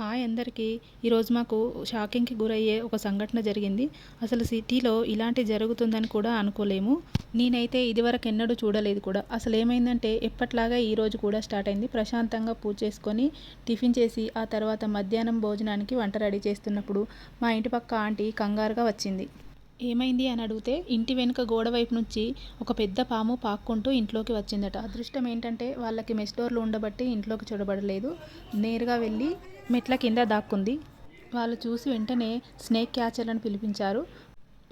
Hi అందరికీ. ఈరోజు మాకు షాకింగ్కి గురయ్యే ఒక సంఘటన జరిగింది. అసలు సిటీలో ఇలాంటి జరుగుతుందని కూడా అనుకోలేము. నేనైతే ఇదివరకు ఎన్నడూ చూడలేదు కూడా. అసలు ఏమైందంటే ఎప్పట్లాగా ఈరోజు కూడా స్టార్ట్ అయింది. ప్రశాంతంగా పూజ చేసుకొని టిఫిన్ చేసి ఆ తర్వాత మధ్యాహ్నం భోజనానికి వంట రెడీ చేస్తున్నప్పుడు మా ఇంటి పక్క ఆంటీ కంగారుగా వచ్చింది. ఏమైంది అని అడిగితే ఇంటి వెనుక గోడ వైపు నుంచి ఒక పెద్ద పాము పాక్కుంటూ ఇంట్లోకి వచ్చిందట. అదృష్టం ఏంటంటే వాళ్ళకి మెస్ డోర్లు ఉండబట్టి ఇంట్లోకి చూడబడలేదు. నేరుగా వెళ్ళి మెట్ల కింద దాక్కుంది. వాళ్ళు చూసి వెంటనే స్నేక్ క్యాచర్లను పిలిపించారు.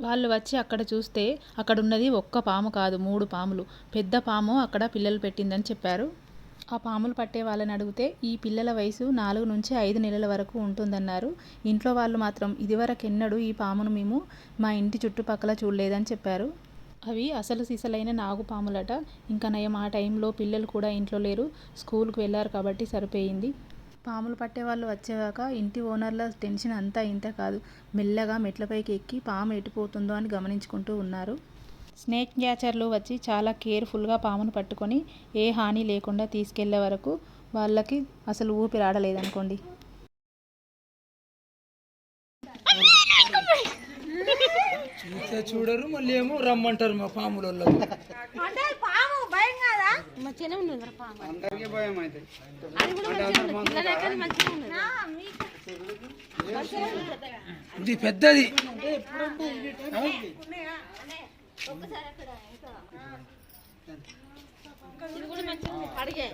వాళ్ళు వచ్చి అక్కడ చూస్తే అక్కడ ఉన్నది ఒక్క పాము కాదు మూడు పాములు. పెద్ద పాము అక్కడ పిల్లలు పెట్టిందని చెప్పారు. ఆ పాములు పట్టే వాళ్ళని అడిగితే ఈ పిల్లల వయసు నాలుగు నుంచి ఐదు నెలల వరకు ఉంటుందన్నారు. ఇంట్లో వాళ్ళు మాత్రం ఇదివరకు ఎన్నడూ ఈ పామును మేము మా ఇంటి చుట్టుపక్కల చూడలేదని చెప్పారు. అవి అసలు సిసలైన నాగు పాములట. ఇంకా నయం ఆ టైంలో పిల్లలు కూడా ఇంట్లో లేరు. స్కూల్కి వెళ్ళారు కాబట్టి సరిపోయింది. పాములు పట్టే వాళ్ళు వచ్చేవాక ఇంటి ఓనర్ల టెన్షన్ అంతా ఇంత కాదు. మెల్లగా మెట్లపైకి ఎక్కి పాము ఎటుపోతుందో అని గమనించుకుంటూ ఉన్నారు. స్నేక్ క్యాచర్లు వచ్చి చాలా కేర్ఫుల్గా పామును పట్టుకొని ఏ హాని లేకుండా తీసుకెళ్ళే వరకు వాళ్ళకి అసలు ఊపిరి ఆడలేదనుకోండి. చూస్తే చూడరు మళ్ళీ ఏమో రమ్మంటారు మా పాముల అంటే పాము భయం కాదా? మంచిగానే ఉన్నది రా పాము. అందరికీ భయం అయితే. అది కూడా మంచిగా ఉన్నది. పిల్లలు అయితే మంచిగా ఉన్నది? నా, మీకు. ఇది పెద్దది. అడిగే.